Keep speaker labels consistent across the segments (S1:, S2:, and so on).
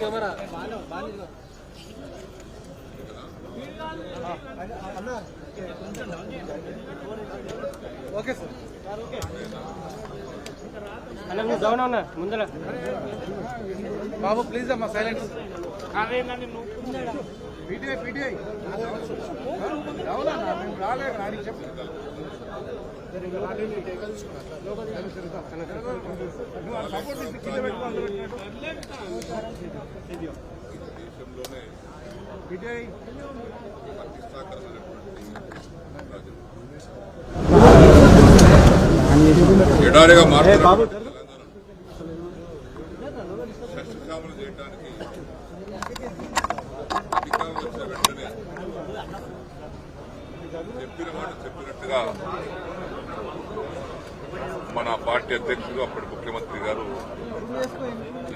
S1: Camera okay sir
S2: అన్న నువ్వు down అన్న ముందర.
S1: బాబు ప్లీజ్ అమ్మా సైలెన్స్ పీటీఐ పీటీఐ అవునన్నా మేము రాలేదు అని చెప్పు. పీటీఐ
S3: ఎడారిగా మారుతున్న సస్యశ్యామలు చేయడానికి అధికారం వచ్చిన వెంటనే చెప్పిన మాట చెప్పినట్టుగా మన పార్టీ అధ్యక్షుడు అప్పటి ముఖ్యమంత్రి గారు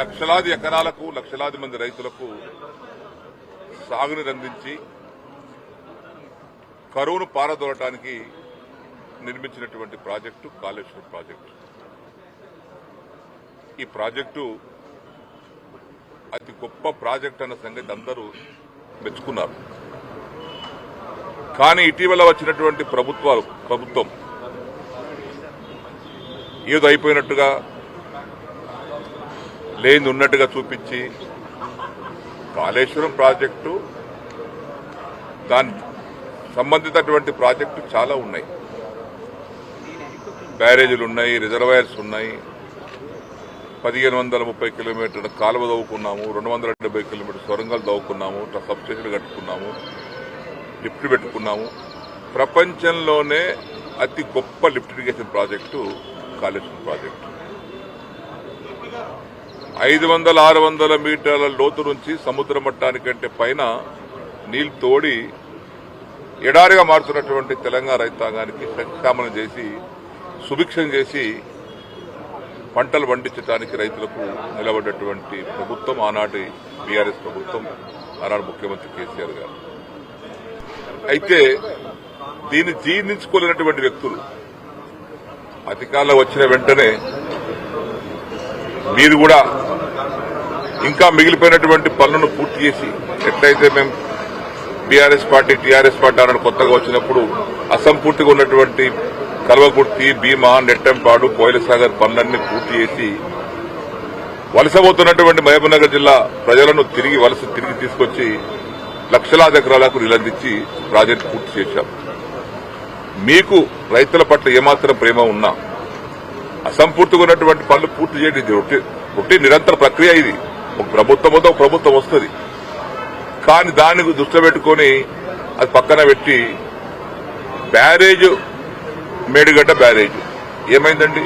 S3: లక్షలాది ఎకరాలకు లక్షలాది మంది రైతులకు సాగునీరు అందించి కరువును పారదోలటానికి నిర్మించినటువంటి ప్రాజెక్టు కాళేశ్వరం ప్రాజెక్టు. ఈ ప్రాజెక్టు అతి గొప్ప ప్రాజెక్ట్ అన్న సంగతి అందరూ మెచ్చుకున్నారు. కానీ ఇటీవల వచ్చినటువంటి ప్రభుత్వాలు ప్రభుత్వం ఏదో అయిపోయినట్టుగా లేని ఉన్నట్టుగా చూపించి కాళేశ్వరం ప్రాజెక్టు దాని సంబంధితటువంటి ప్రాజెక్టు చాలా ఉన్నాయి. బ్యారేజీలు ఉన్నాయి రిజర్వాయర్స్ ఉన్నాయి. పదిహేను వందల ముప్పై కిలోమీటర్ల కాలువ దవ్వుకున్నాము రెండు వందల డెబ్బై కిలోమీటర్ సొరంగాలు దవ్వుకున్నాము సబ్స్టేషన్లు కట్టుకున్నాము లిఫ్ట్ పెట్టుకున్నాము. ప్రపంచంలోనే అతి గొప్ప lift irrigation project Kaleshwaram project. ఐదు వందల ఆరు వందల మీటర్ల లోతు నుంచి సముద్ర మట్టానికంటే పైన నీళ్ళు తోడి ఎడారిగా మారుతున్నటువంటి తెలంగాణ రైతాంగానికి సంక్షామనం చేసి సుభిక్షం చేసి పంటలు పండించడానికి రైతులకు నిలబడ్డటువంటి ప్రభుత్వం ఆనాటి బీఆర్ఎస్ ప్రభుత్వం ఆనాడు ముఖ్యమంత్రి కేసీఆర్ గారు. అయితే దీన్ని జీర్ణించుకోలేనటువంటి వ్యక్తులు అధికారంలో వచ్చిన వెంటనే మీరు కూడా ఇంకా మిగిలిపోయినటువంటి పనులను పూర్తి చేసి ఎట్లయితే మేము బీఆర్ఎస్ పార్టీ టీఆర్ఎస్ పార్టీ అన్న కొత్తగా వచ్చినప్పుడు అసంపూర్తిగా ఉన్నటువంటి కల్వకుర్తి భీమా నెట్టంపాడు కోయిలసాగర్ పనులన్నీ పూర్తి చేసి వలసపోతున్నటువంటి మహబూబ్నగర్ జిల్లా ప్రజలను తిరిగి వలస తిరిగి తీసుకొచ్చి లక్షలాది ఎకరాలకు నిలందించి ప్రాజెక్టు పూర్తి చేశాం. మీకు రైతుల పట్ల ఏమాత్రం ప్రేమ ఉన్నా అసంపూర్తిగా ఉన్నటువంటి పనులు పూర్తి చేయడం ఇది ఒకటి నిరంతర ప్రక్రియ ఇది. ఒక ప్రభుత్వం వద్ద ఒక ప్రభుత్వం వస్తుంది. కానీ దాన్ని దృష్టిలో పెట్టుకొని అది పక్కన పెట్టి బ్యారేజ్ మేడిగడ్డ బ్యారేజ్. ఏమైందండి?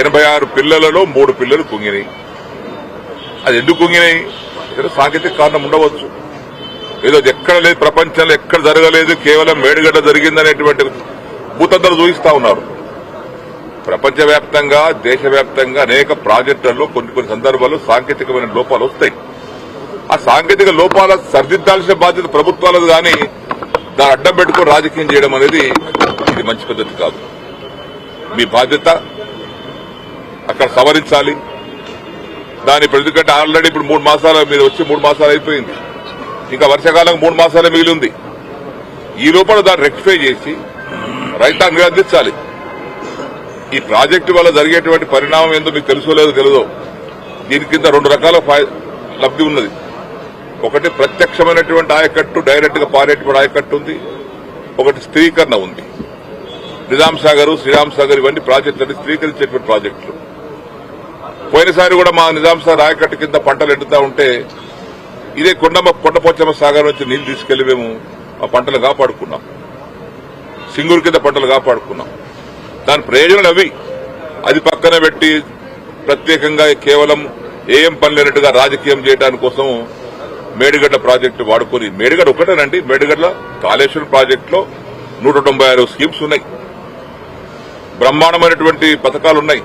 S3: ఎనభై ఆరు పిల్లలలో మూడు పిల్లలు కుంగినాయి. అది ఎందుకు కుంగినాయి? సాంకేతిక కారణం ఉండవచ్చు. ఏదో ఎక్కడ లేదు ప్రపంచంలో ఎక్కడ జరగలేదు కేవలం మేడిగడ్డ జరిగిందనేటువంటి భూతంతలు చూపిస్తా ఉన్నారు. ప్రపంచవ్యాప్తంగా దేశవ్యాప్తంగా అనేక ప్రాజెక్టుల్లో కొన్ని కొన్ని సందర్భాల్లో సాంకేతికమైన లోపాలు వస్తాయి. ఆ సాంకేతిక లోపాల సరిదిద్దాల్సిన బాధ్యత ప్రభుత్వాలది కానీ దాన్ని అడ్డం పెట్టుకుని రాజకీయం చేయడం అనేది ఇది మంచి పద్ధతి కాదు. మీ బాధ్యత అక్కడ సవరించాలి. దాని ఎందుకంటే ఆల్రెడీ ఇప్పుడు మూడు మాసాలు మీరు వచ్చి మూడు మాసాలు అయిపోయింది. ఇంకా వర్షాకాలం మూడు మాసాలే మిగిలి ఉంది ఈ లోపల దాన్ని రెక్టిఫై చేసి రైతాంగం అందించాలి. ఈ ప్రాజెక్టు వల్ల జరిగేటువంటి పరిణామం ఏందో మీకు తెలుసో లేదో తెలియదో దీని కింద రెండు రకాల లబ్ది లబ్ధి ఉన్నది. ఒకటి ప్రత్యక్షమైనటువంటి ఆయకట్టు డైరెక్ట్గా పారేటువంటి ఆయకట్టు ఉంది. ఒకటి స్థిరీకరణ ఉంది. నిజాం సాగర్ శ్రీరామ్ సాగర్ ఇవన్నీ ప్రాజెక్టులన్నీ స్థిరీకరించేటువంటి ప్రాజెక్టులు. పోయినసారి కూడా మా నిజాం సాగర్ ఆయకట్టు కింద పంటలు ఎండుతా ఉంటే ఇదే కొండమ్మ కొండపోచమ్మ సాగర్ నుంచి నీళ్ళు తీసుకెళ్ళి మేము ఆ పంటలు కాపాడుకున్నాం. సింగూరు కింద పంటలు కాపాడుకున్నాం. దాని ప్రయోజనాలు అవి. అది పక్కన పెట్టి ప్రత్యేకంగా కేవలం ఏం పని లేనట్టుగా రాజకీయం చేయడానికి కోసం మేడిగడ్డ ప్రాజెక్టు వాడుకొని మేడిగడ్డ ఒకటేనండి మేడిగడ్డ కాళేశ్వరం ప్రాజెక్టులో నూట తొంభై ఆరు స్కీమ్స్ ఉన్నాయి. బ్రహ్మాండమైనటువంటి పథకాలు ఉన్నాయి.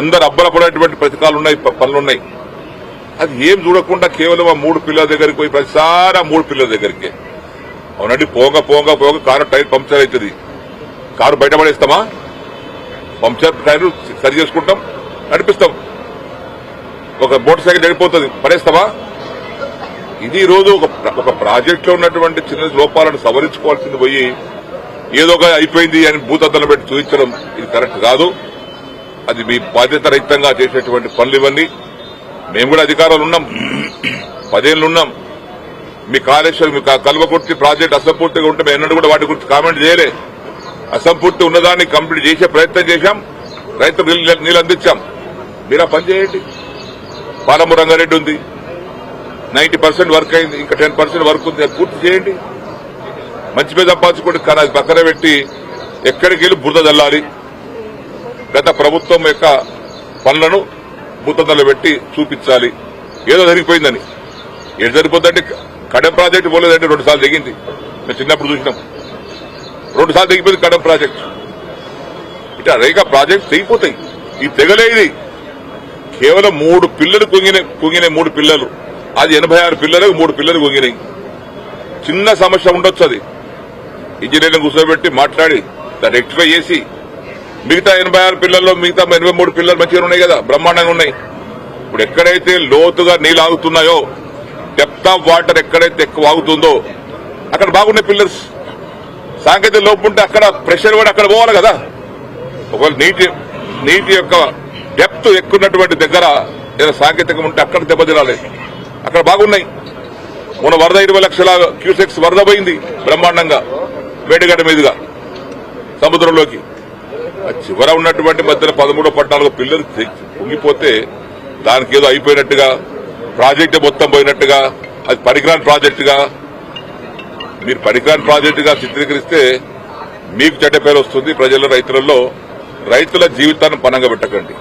S3: అందరు అబ్బలపడేటువంటి పథకాలు ఉన్నాయి పనులున్నాయి అది ఏం చూడకుండా కేవలం ఆ మూడు పిల్లల దగ్గరికి పోయి ప్రతిసారి ఆ మూడు పిల్లల దగ్గరికి. అవునండి పోగా పోగా పోగా కారు టైర్ పంక్చర్ అవుతుంది. కారు బయటపడేస్తామా పంక్చర్ టైర్ సరి చేసుకుంటాం నడిపిస్తాం. ఒక మోటార్ సైకిల్ నడిపోతుంది పడేస్తామా? ఇది ఈరోజు రోజు ఒక ఒక ప్రాజెక్ట్లో ఉన్నటువంటి చిన్న లోపాలను సవరించుకోవాల్సింది పోయి ఏదో ఒక అయిపోయింది అని భూతద్దలు పెట్టి చూపించడం ఇది కరెక్ట్ కాదు. అది మీ బాధ్యత రహితంగా చేసేటువంటి పనులు ఇవన్నీ. మేము కూడా అధికారాలు ఉన్నాం. పదేళ్ళు ఉన్నాం. మీ కాళేశ్వరం మీ కల్వకుర్తి ప్రాజెక్ట్ అసంపూర్తిగా ఉంటే మేము ఎన్నడూ కూడా వాటి గురించి కామెంట్ చేయలే. అసంపూర్తి ఉన్నదాన్ని కంప్లీట్ చేసే ప్రయత్నం చేశాం. రైతు నీళ్ళు నీళ్ళు అందించాం. మీరు పనిచేయండి పని పాలమూరు రంగారెడ్డి ఉంది. నైన్టీ పర్సెంట్ వర్క్ అయింది. ఇంకా టెన్ పర్సెంట్ వర్క్ ఉంది. అది పూర్తి చేయండి. మంచి మీద సంపాదించుకోండి. కానీ అది పక్కన పెట్టి ఎక్కడికి వెళ్ళి బురద చల్లాలి గత ప్రభుత్వం యొక్క పనులను భూతద్దలో పెట్టి చూపించాలి. ఏదో జరిగిపోయిందని. ఏది జరిగిపోతుందంటే కడెం ప్రాజెక్టు పోలేదంటే రెండు సార్లు దిగింది మేము చిన్నప్పుడు చూసినాం. రెండు సార్లు దిగిపోయింది కడెం ప్రాజెక్ట్. ఇట్లా అనేక ప్రాజెక్ట్ తెగిపోతాయి. ఈ తెగలే ఇది. కేవలం మూడు పిల్లలు కుంగిన కుంగినాయి మూడు పిల్లలు. అది ఎనభై ఆరు పిల్లలకు మూడు పిల్లలు కుంగినాయి. చిన్న సమస్య ఉండొచ్చు అది. ఇంజనీర్లను కూర్చోబెట్టి మాట్లాడి దాన్ని రెక్టిఫై చేసి మిగతా ఎనభై ఆరు పిల్లల్లో మిగతా ఎనభై మూడు పిల్లలు మంచిగా ఉన్నాయి కదా బ్రహ్మాండంగా ఉన్నాయి. ఇప్పుడు ఎక్కడైతే లోతుగా నీళ్ళు ఆగుతున్నాయో డెప్త్ ఆఫ్ వాటర్ ఎక్కడైతే ఎక్కువ ఆగుతుందో అక్కడ బాగున్నాయి పిల్లర్స్ సాంకేతిక లోపు ఉంటే అక్కడ ప్రెషర్ కూడా అక్కడ పోవాలి కదా. ఒకవేళ నీటి నీటి యొక్క డెప్త్ ఎక్కున్నటువంటి దగ్గర ఏదైనా సాంకేతికం ఉంటే అక్కడ దెబ్బతినాలి అక్కడ బాగున్నాయి. మొన్న వరద ఇరవై లక్షల క్యూసెక్స్ వరద పోయింది బ్రహ్మాండంగా వేడిగడ్డ మీదుగా సముద్రంలోకి. చివర ఉన్నటువంటి మధ్యన పదమూడో పద్నాలుగు పిల్లలు పొంగిపోతే దానికి ఏదో అయిపోయినట్టుగా ప్రాజెక్ట్ మొత్తం పోయినట్టుగా అది పనికిరాని ప్రాజెక్టుగా. మీరు పనికిరాని ప్రాజెక్టుగా చిత్రీకరిస్తే మీకు చెడ్డ పేరు వస్తుంది ప్రజల రైతులలో. రైతుల జీవితాన్ని పనంగా పెట్టకండి.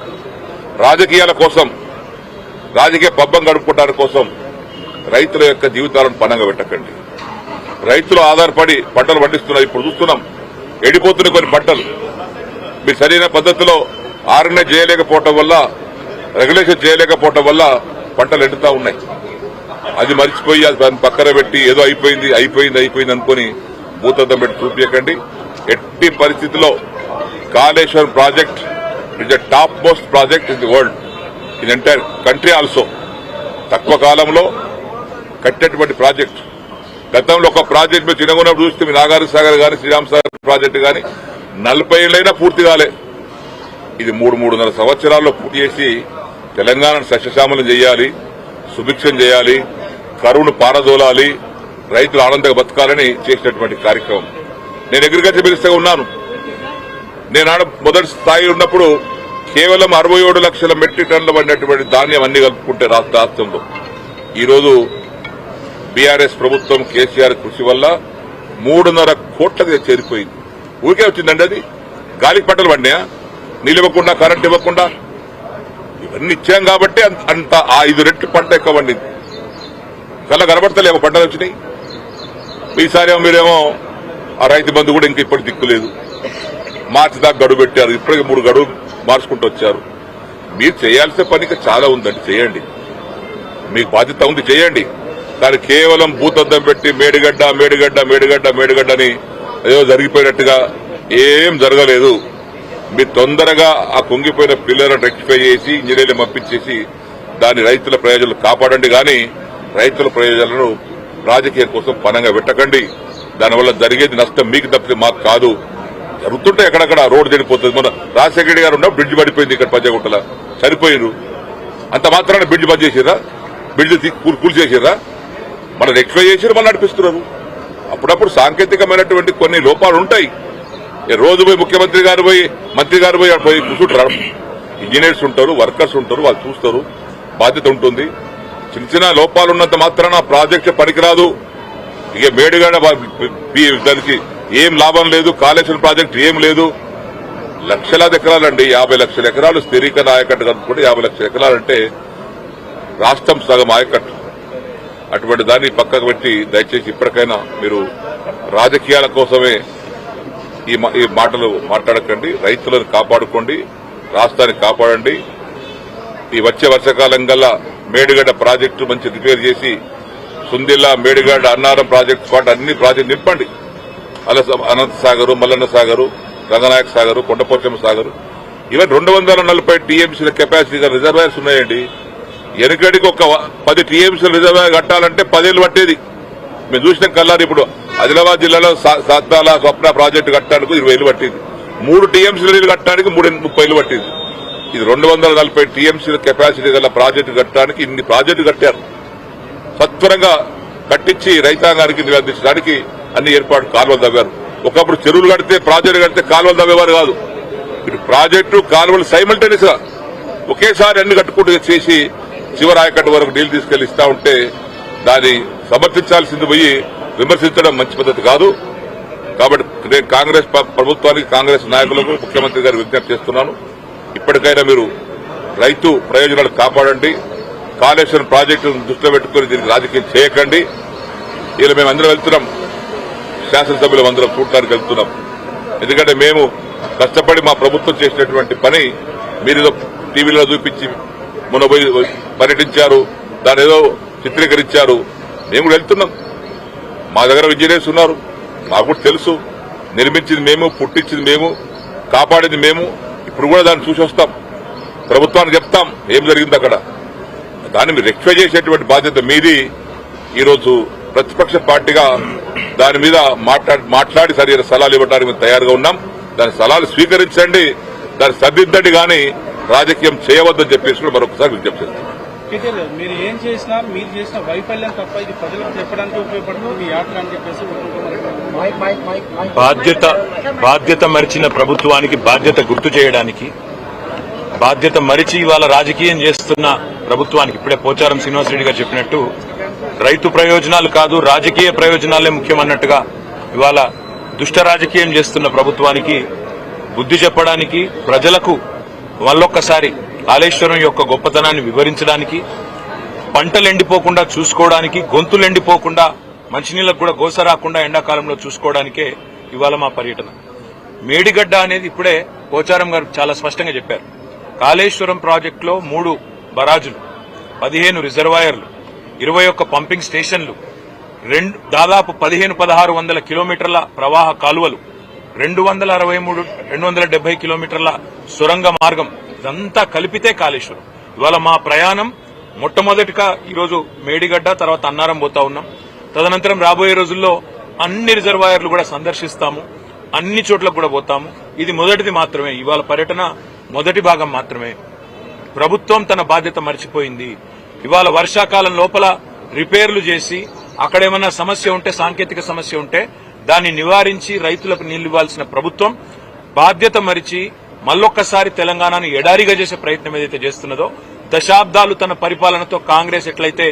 S3: రాజకీయాల కోసం రాజకీయ పబ్బం గడుపుకోవడానికి కోసం రైతుల యొక్క జీవితాలను పనంగా పెట్టకండి. రైతులు ఆధారపడి పంటలు పండిస్తున్నారు. ఇప్పుడు చూస్తున్నాం ఎడిపోతున్నాయి కొన్ని పంటలు. మీరు సరైన పద్ధతిలో ఆర్గనైజ్ చేయలేకపోవటం వల్ల రెగ్యులేషన్ చేయలేకపోవటం వల్ల పంటలు ఎండుతా ఉన్నాయి. అది మర్చిపోయి అది దాన్ని పక్కన పెట్టి ఏదో అయిపోయింది అయిపోయింది అయిపోయింది అనుకుని భూతద్దం పెట్టి చూపించకండి ఎట్టి పరిస్థితిలో Kaleshwaram project is the top most project in the world in entire country also తక్కువ కాలంలో కట్టేటువంటి ప్రాజెక్ట్. గతంలో ఒక ప్రాజెక్ట్ మీరు చిన్నగున్నప్పుడు చూస్తే మీ నాగార్జున సాగర్ కానీ శ్రీరామ్ సాగర్ ప్రాజెక్టు కానీ నలభై ఏళ్ళైనా పూర్తి కాలే. ఇది మూడు మూడున్నర సంవత్సరాల్లో పూర్తి చేసి తెలంగాణను సస్యశ్యామలం చేయాలి సుభిక్షం చేయాలి కరువును పారదోలాలి రైతులు ఆనందంగా బతకాలని చేసినటువంటి కార్యక్రమం. నేను అగ్రికల్చర్ మినిస్టర్గా ఉన్నాను. నేను ఆడ మొదటి స్థాయి ఉన్నప్పుడు కేవలం అరవై ఏడు లక్షల మెట్రిక్ టన్ల పడినటువంటి ధాన్యం అన్ని కలుపుకుంటే రాష్ట్ర రాష్ట్రంలో. ఈరోజు బీఆర్ఎస్ ప్రభుత్వం కేసీఆర్ కృషి వల్ల మూడున్నర కోట్లకి చేరిపోయింది. ఊరికే వచ్చిందండి అది? గాలికి పంటలు పడినాయా? నీళ్ళు ఇవ్వకుండా కరెంట్ ఇవ్వకుండా? ఇవన్నీ ఇచ్చాం కాబట్టి అంత- ఆ ఐదు రెట్లు పంట ఎక్కువ పండింది. కళ్ళ కనబడతలేమో పంటలు వచ్చినాయి. ఈసారి ఏమో మీరేమో ఆ రైతు బంధు కూడా ఇంక ఇప్పటి దిక్కులేదు. మార్చి దాకా గడువు పెట్టారు. ఇప్పటికి మూడు గడువు మార్చుకుంటూ వచ్చారు. మీరు చేయాల్సిన పని చాలా ఉందండి. చేయండి. మీకు బాధ్యత ఉంది చేయండి. కానీ కేవలం భూతద్దం పెట్టి మేడిగడ్డ మేడిగడ్డ మేడిగడ్డ మేడిగడ్డ అని ఏదో జరిగిపోయినట్టుగా ఏం జరగలేదు. మీరు తొందరగా ఆ కుంగిపోయిన పిల్లలను రెక్టిఫై చేసి ఇంజనీర్లు పంపించేసి దాని రైతుల ప్రయోజనాలు కాపాడండి. కానీ రైతుల ప్రయోజనాలను రాజకీయం కోసం పనంగా పెట్టకండి దానివల్ల జరిగేది నష్టం మీకు తప్పితే మాకు కాదు. జరుగుతుంటే ఎక్కడక్కడ రోడ్డు చెడిపోతుంది మన రాజశేఖర గారు ఉన్న బ్రిడ్జ్ పడిపోయింది ఇక్కడ పంచగుట్టల చనిపోయిరు అంత మాత్రాన బ్రిడ్జ్ బంద్ చేసిరా బ్రిడ్జ్ కూల్ కూల్ చేసిరా మన రెక్టిఫై చేసి మళ్ళీ నడిపిస్తున్నారు. అప్పుడప్పుడు సాంకేతికమైనటువంటి కొన్ని లోపాలు ఉంటాయి. రోజు పోయి ముఖ్యమంత్రి గారు పోయి మంత్రి గారు పోయి పోయి కూర్చుంటారు. ఇంజనీర్స్ ఉంటారు వర్కర్స్ ఉంటారు వాళ్ళు చూస్తారు. బాధ్యత ఉంటుంది. చిన్న చిన్న లోపాలు ఉన్నంత మాత్రాన ప్రాజెక్ట్ పనికిరాదు. ఇక మేడుగాడ దానికి ఏం లాభం లేదు. కాళేశ్వరం ప్రాజెక్ట్ ఏం లేదు. లక్షలాది ఎకరాలండి. యాభై లక్షల ఎకరాలు స్థిరీకరణ ఆయకట్టు కనుక్కుంటే యాభై లక్షల ఎకరాలంటే రాష్ట్రం సగం ఆయకట్టు. అటువంటి దాన్ని పక్కకు పెట్టి దయచేసి ఇప్పటికైనా మీరు రాజకీయాల కోసమే ఈ మా- ఈ మాటలు మాట్లాడకండి. రైతులను కాపాడుకోండి. రాష్ట్రాన్ని కాపాడండి. ఈ వచ్చే వర్షాకాలం గల్లా మేడిగడ్డ ప్రాజెక్టు మంచి రిపేర్ చేసి సుందిల్లా మేడిగడ్డ అన్నారం ప్రాజెక్టు పాటు అన్ని ప్రాజెక్టు నింపండి. అలా అనంత సాగరు మల్లన్న సాగరు రంగనాయక సాగరు కొండపోచమ్మ సాగరు. ఇవన్నీ రెండు వందల నలభై టీఎంసీల కెపాసిటీ గల రిజర్వాయర్స్ ఉన్నాయండి. వెనకడికి ఒక పది టీఎంసీ రిజర్వ్ కట్టాలంటే పదేళ్ళు పట్టేది. మేము చూసిన కల్లారు ఇప్పుడు. ఆదిలాబాద్ జిల్లాలో సత్తాల స్వప్న ప్రాజెక్టు కట్టడానికి ఇరవై ఏళ్ళు పట్టింది. మూడు టీఎంసీల నీళ్ళు కట్టడానికి మూడు ముప్పై ఏళ్ళు పట్టింది. ఇది రెండు వందల నలభై టీఎంసీల కెపాసిటీ గల ప్రాజెక్టు కట్టడానికి ఇన్ని ప్రాజెక్టు కట్టారు. సత్వరంగా కట్టించి రైతాంగానికి నీళ్ళు అందించడానికి అన్ని ఏర్పాటు కాలువలు తవ్వారు. ఒకప్పుడు చెరువులు కడితే ప్రాజెక్టు కడితే కాలువలు తవ్వేవారు కాదు. ఇటు ప్రాజెక్టు కాలువలు సైమల్టేనియస్గా ఒకేసారి అన్ని కట్టుకుంటూ చేసి శివరాయకట్టు వరకు నీళ్ళు తీసుకెళ్ళి ఇస్తా ఉంటే దాన్ని సమర్థించాల్సింది పోయి విమర్శించడం మంచి పద్ధతి కాదు. కాబట్టి నేను కాంగ్రెస్ ప్రభుత్వానికి కాంగ్రెస్ నాయకులకు ముఖ్యమంత్రి గారు విజ్ఞప్తి చేస్తున్నాను. ఇప్పటికైనా మీరు రైతు ప్రయోజనాలు కాపాడండి. కాళేశ్వరం ప్రాజెక్టును దృష్టిలో పెట్టుకుని దీనికి రాజకీయం చేయకండి. ఇలా మేము అందరం వెళ్తున్నాం. శాసనసభ్యులు అందరం చూడటానికి వెళ్తున్నాం. ఎందుకంటే మేము కష్టపడి మా ప్రభుత్వం చేసినటువంటి పని మీరు టీవీలో చూపించి మొన్న పోయి పర్యటించారు దాని ఏదో చిత్రీకరించారు. మేము కూడా వెళ్తున్నాం. మా దగ్గర ఇంజనీర్స్ ఉన్నారు. నాకు కూడా తెలుసు. నిర్మించింది మేము పుట్టించింది మేము కాపాడింది మేము. ఇప్పుడు కూడా దాన్ని చూసి వస్తాం. ప్రభుత్వానికి చెప్తాం ఏం జరిగింది అక్కడ. దాన్ని రెక్టిఫై చేసేటువంటి బాధ్యత మీది. ఈరోజు ప్రతిపక్ష పార్టీగా దాని మీద మాట్లాడి మాట్లాడి సరైన సలహాలు ఇవ్వడానికి మేము తయారుగా ఉన్నాం. దాని సలహాలు స్వీకరించండి. దాన్ని సర్దిద్దండి కానీ రాజకీయం చేయవద్దని చెప్పేసి కూడా మరొకసారి విజ్ఞప్తి చేస్తాం
S1: డీటెయిల్ మీరు ఏం చేసినా మీరు చేసిన వైఫల్యం తప్ప ఇది ప్రజలకు చెప్పడానికి ఉపయోగపడుతుంది మీ యాత్ర అని చెప్పేసి ఊరుకుంటున్నారు.
S4: బాధ్యత బాధ్యత మరిచిన ప్రభుత్వానికి బాధ్యత గుర్తు చేయడానికి బాధ్యత మరిచి ఇవాళ రాజకీయం చేస్తున్న ప్రభుత్వానికి ఇప్పుడే పోచారం శ్రీనివాసరెడ్డి గారు చెప్పినట్టు రైతు ప్రయోజనాలు కాదు రాజకీయ ప్రయోజనాలే ముఖ్యమన్నట్టుగా ఇవాళ దుష్ట రాజకీయం చేస్తున్న ప్రభుత్వానికి బుద్ధి చెప్పడానికి ప్రజలకు మళ్ళొక్కసారి కాళేశ్వరం యొక్క గొప్పతనాన్ని వివరించడానికి పంటలు ఎండిపోకుండా చూసుకోవడానికి గొంతులు ఎండిపోకుండా మంచినీళ్ళకు కూడా గోస రాకుండా ఎండాకాలంలో చూసుకోవడానికే ఇవాళ మా పర్యటన. మేడిగడ్డ అనేది ఇప్పుడే పోచారం గారు చాలా స్పష్టంగా చెప్పారు. కాళేశ్వరం ప్రాజెక్టులో మూడు బరాజులు పదిహేను రిజర్వాయర్లు ఇరవై ఒక్క పంపింగ్ స్టేషన్లు రెండు దాదాపు పదిహేను పదహారు వందల కిలోమీటర్ల ప్రవాహ కాలువలు రెండు వందల అరవై మూడు రెండు వందల డెబ్బై కిలోమీటర్ల సొరంగ మార్గం. ఇదంతా కలిపితే కాళేశ్వరం. ఇవాళ మా ప్రయాణం మొట్టమొదటిగా ఈరోజు మేడిగడ్డ తర్వాత అన్నారం పోతా ఉన్నాం. తదనంతరం రాబోయే రోజుల్లో అన్ని రిజర్వాయర్లు కూడా సందర్శిస్తాము. అన్ని చోట్లకు కూడా పోతాము. ఇది మొదటిది మాత్రమే. ఇవాళ పర్యటన మొదటి భాగం మాత్రమే. ప్రభుత్వం తన బాధ్యత మర్చిపోయింది. ఇవాళ వర్షాకాలం లోపల రిపేర్లు చేసి అక్కడేమన్నా సమస్య ఉంటే సాంకేతిక సమస్య ఉంటే దాన్ని నివారించి రైతులకు నీళ్ళు ఇవ్వాల్సిన ప్రభుత్వం బాధ్యత మరిచి మళ్ళొక్కసారి తెలంగాణను ఎడారిగా చేసే ప్రయత్నం ఏదైతే చేస్తున్నదో దశాబ్దాలు తన పరిపాలనతో కాంగ్రెస్ ఎట్లయితే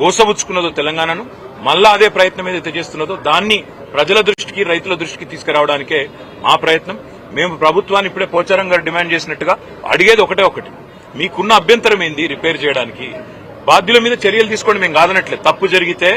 S4: గోసబుచ్చుకున్నదో తెలంగాణను మళ్ళా అదే ప్రయత్నం ఏదైతే చేస్తున్నదో దాన్ని ప్రజల దృష్టికి రైతుల దృష్టికి తీసుకురావడానికే మా ప్రయత్నం. మేము ప్రభుత్వాన్ని ఇప్పుడే పోచారం గారు డిమాండ్ చేసినట్టుగా అడిగేది ఒకటే ఒకటి. మీకున్న అభ్యంతరం ఏంది రిపేర్ చేయడానికి? బాధ్యుల మీద చర్యలు తీసుకోండి మేము కాదనట్లేదు. తప్పు జరిగితే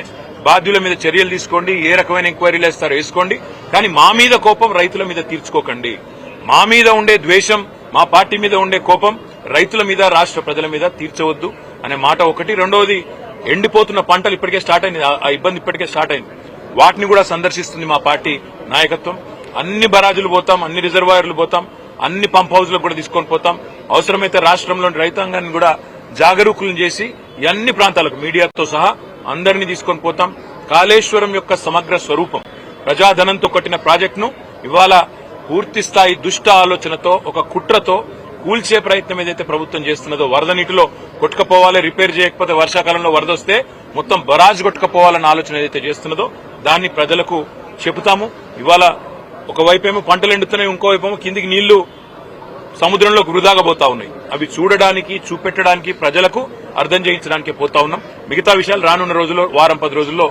S4: బాధ్యుల మీద చర్యలు తీసుకోండి ఏ రకమైన ఎంక్వైరీలు వేస్తారో వేసుకోండి. కానీ మా మీద కోపం రైతుల మీద తీర్చుకోకండి. మా మీద ఉండే ద్వేషం మా పార్టీ మీద ఉండే కోపం రైతుల మీద రాష్ట్ర ప్రజల మీద తీర్చవద్దు అనే మాట ఒకటి. రెండవది ఎండిపోతున్న పంటలు ఇప్పటికే స్టార్ట్ అయింది ఆ- ఇబ్బంది ఇప్పటికే స్టార్ట్ అయింది. వాటిని కూడా సందర్శిస్తుంది మా పార్టీ నాయకత్వం. అన్ని బరాజులు పోతాం అన్ని రిజర్వాయర్లు పోతాం అన్ని పంప్ హౌస్లకు కూడా తీసుకొని పోతాం. అవసరమైతే రాష్ట్రంలోని రైతాంగాన్ని కూడా జాగరూకులను చేసి అన్ని ప్రాంతాలకు మీడియాతో సహా అందరినీ తీసుకొని పోతాం. కాళేశ్వరం యొక్క సమగ్ర స్వరూపం. ప్రజాధనంతో కట్టిన ప్రాజెక్టును ఇవాళ పూర్తి స్థాయి దుష్ట ఆలోచనతో ఒక కుట్రతో కూల్చే ప్రయత్నం ఏదైతే ప్రభుత్వం చేస్తున్నదో వరద నీటిలో కొట్టుకపోవాలి రిపేర్ చేయకపోతే వర్షాకాలంలో వరద వస్తే మొత్తం బరాజ్ కొట్టుకపోవాలన్న ఆలోచన ఏదైతే చేస్తున్నదో దాన్ని ప్రజలకు చెబుతాము. ఇవాళ ఒకవైపేమో పంటలు ఎండుతున్నాయి ఇంకోవైపేమో కిందికి నీళ్ళు సముద్రంలో వృధాగా పోతా ఉన్నాయి. అవి చూడడానికి చూపెట్టడానికి ప్రజలకు అర్థం చేయించడానికి పోతా ఉన్నాం. మిగతా విషయాలు రానున్న రోజుల్లో వారం పది రోజుల్లో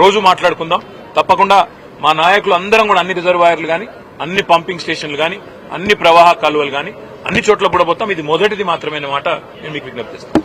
S4: రోజు మాట్లాడుకుందాం. తప్పకుండా మా నాయకులు అందరం కూడా అన్ని రిజర్వాయర్లు గాని అన్ని పంపింగ్ స్టేషన్లు గాని అన్ని ప్రవాహ కాలువలు గాని అన్ని చోట్ల కూడా పోతాం. ఇది మొదటిది మాత్రమే మాట నేను మీకు విజ్ఞప్తి చేస్తాను.